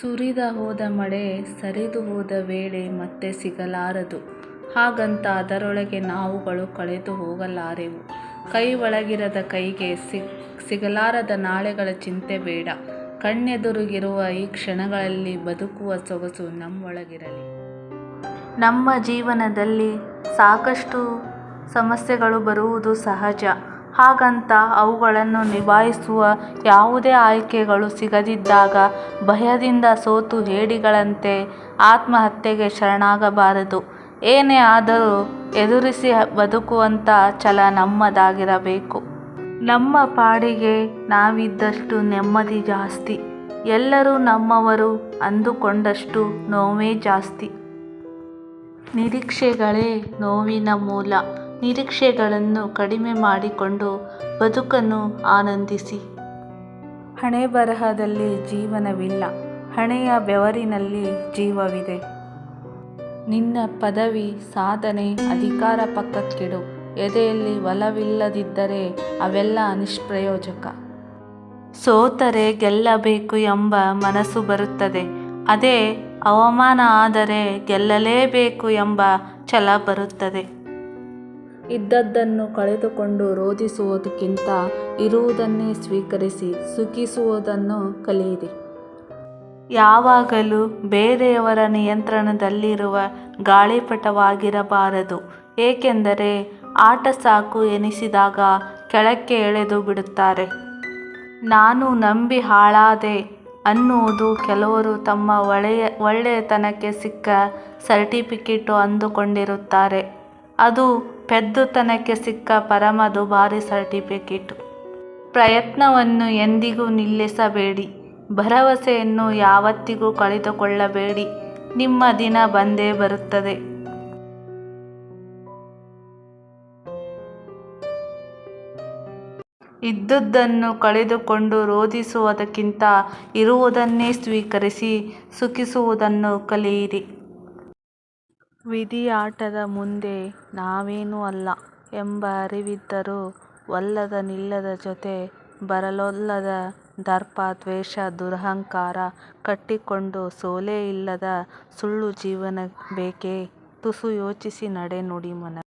ಸುರಿದ ಹೋದ ಮಳೆ, ಸರಿದು ಹೋದ ವೇಳೆ ಮತ್ತೆ ಸಿಗಲಾರದು. ಹಾಗಂತ ಅದರೊಳಗೆ ನಾವುಗಳು ಕಳೆದು ಹೋಗಲಾರೆವು. ಕೈ ಒಳಗಿರದ ಕೈಗೆ ಸಿಗಲಾರದ ನಾಳೆಗಳ ಚಿಂತೆ ಬೇಡ. ಕಣ್ಣೆದುರುಗಿರುವ ಈ ಕ್ಷಣಗಳಲ್ಲಿ ಬದುಕುವ ಸೊಗಸು ನಮ್ಮೊಳಗಿರಲಿ. ನಮ್ಮ ಜೀವನದಲ್ಲಿ ಸಾಕಷ್ಟು ಸಮಸ್ಯೆಗಳು ಬರುವುದು ಸಹಜ. ಹಾಗಂತ ಅವುಗಳನ್ನು ನಿಭಾಯಿಸುವ ಯಾವುದೇ ಆಯ್ಕೆಗಳು ಸಿಗದಿದ್ದಾಗ ಭಯದಿಂದ ಸೋತು ಹೇಡಿಗಳಂತೆ ಆತ್ಮಹತ್ಯೆಗೆ ಶರಣಾಗಬಾರದು. ಏನೇ ಆದರೂ ಎದುರಿಸಿ ಬದುಕುವಂಥ ಛಲ ನಮ್ಮದಾಗಿರಬೇಕು. ನಮ್ಮ ಪಾಡಿಗೆ ನಾವಿದ್ದಷ್ಟು ನೆಮ್ಮದಿ ಜಾಸ್ತಿ. ಎಲ್ಲರೂ ನಮ್ಮವರು ಅಂದುಕೊಂಡಷ್ಟು ನೋವೇ ಜಾಸ್ತಿ. ನಿರೀಕ್ಷೆಗಳೇ ನೋವಿನ ಮೂಲ. ನಿರೀಕ್ಷೆಗಳನ್ನು ಕಡಿಮೆ ಮಾಡಿಕೊಂಡು ಬದುಕನ್ನು ಆನಂದಿಸಿ. ಹಣೆ ಬರಹದಲ್ಲಿ ಜೀವನವಿಲ್ಲ, ಹಣೆಯ ಬೆವರಿನಲ್ಲಿ ಜೀವವಿದೆ. ನಿನ್ನ ಪದವಿ, ಸಾಧನೆ, ಅಧಿಕಾರ ಪಕ್ಕಕ್ಕಿಡು. ಎದೆಯಲ್ಲಿ ಒಲವಿಲ್ಲದಿದ್ದರೆ ಅವೆಲ್ಲ ನಿಷ್ಪ್ರಯೋಜಕ. ಸೋತರೆ ಗೆಲ್ಲಬೇಕು ಎಂಬ ಮನಸ್ಸು ಬರುತ್ತದೆ. ಅದೇ ಅವಮಾನ ಆದರೆ ಗೆಲ್ಲಲೇಬೇಕು ಎಂಬ ಛಲ ಬರುತ್ತದೆ. ಇದ್ದದ್ದನ್ನು ಕಳೆದುಕೊಂಡು ರೋಧಿಸುವುದಕ್ಕಿಂತ ಇರುವುದನ್ನೇ ಸ್ವೀಕರಿಸಿ ಸುಖಿಸುವುದನ್ನು ಕಲಿಯಿರಿ. ಯಾವಾಗಲೂ ಬೇರೆಯವರ ನಿಯಂತ್ರಣದಲ್ಲಿರುವ ಗಾಳಿಪಟವಾಗಿರಬಾರದು. ಏಕೆಂದರೆ ಆಟ ಸಾಕು ಎನಿಸಿದಾಗ ಕೆಳಕ್ಕೆ ಎಳೆದು ಬಿಡುತ್ತಾರೆ. ನಾನು ನಂಬಿ ಹಾಳಾದೆ ಅನ್ನುವುದು ಕೆಲವರು ತಮ್ಮ ಒಳೆಯ, ಒಳ್ಳೆಯತನಕ್ಕೆ ಸಿಕ್ಕ ಸರ್ಟಿಫಿಕೇಟು ಅಂದುಕೊಂಡಿರುತ್ತಾರೆ. ಅದು ಪೆದ್ದುತನಕ್ಕೆ ಸಿಕ್ಕ ಪರಮ ದುಬಾರಿ ಸರ್ಟಿಫಿಕೇಟು. ಪ್ರಯತ್ನವನ್ನು ಎಂದಿಗೂ ನಿಲ್ಲಿಸಬೇಡಿ. ಭರವಸೆಯನ್ನು ಯಾವತ್ತಿಗೂ ಕಳೆದುಕೊಳ್ಳಬೇಡಿ. ನಿಮ್ಮ ದಿನ ಬಂದೇ ಬರುತ್ತದೆ. ಇದ್ದುದನ್ನು ಕಳೆದುಕೊಂಡು ರೋಧಿಸುವುದಕ್ಕಿಂತ ಇರುವುದನ್ನೇ ಸ್ವೀಕರಿಸಿ ಸುಖಿಸುವುದನ್ನು ಕಲಿಯಿರಿ. ವಿಧಿಯಾಟದ ಮುಂದೆ ನಾವೇನೂ ಅಲ್ಲ ಎಂಬ ಅರಿವಿದ್ದರೂ ಒಲ್ಲದ ನಿಲ್ಲದ ಜೊತೆ ಬರಲೊಲ್ಲದ ದರ್ಪ, ದ್ವೇಷ, ದುರಹಂಕಾರ ಕಟ್ಟಿಕೊಂಡು ಸೋಲೇ ಇಲ್ಲದ ಸುಳ್ಳು ಜೀವನ ಬೇಕೇ? ತುಸು ಯೋಚಿಸಿ ನಡೆ ನುಡಿ ಮನವೇ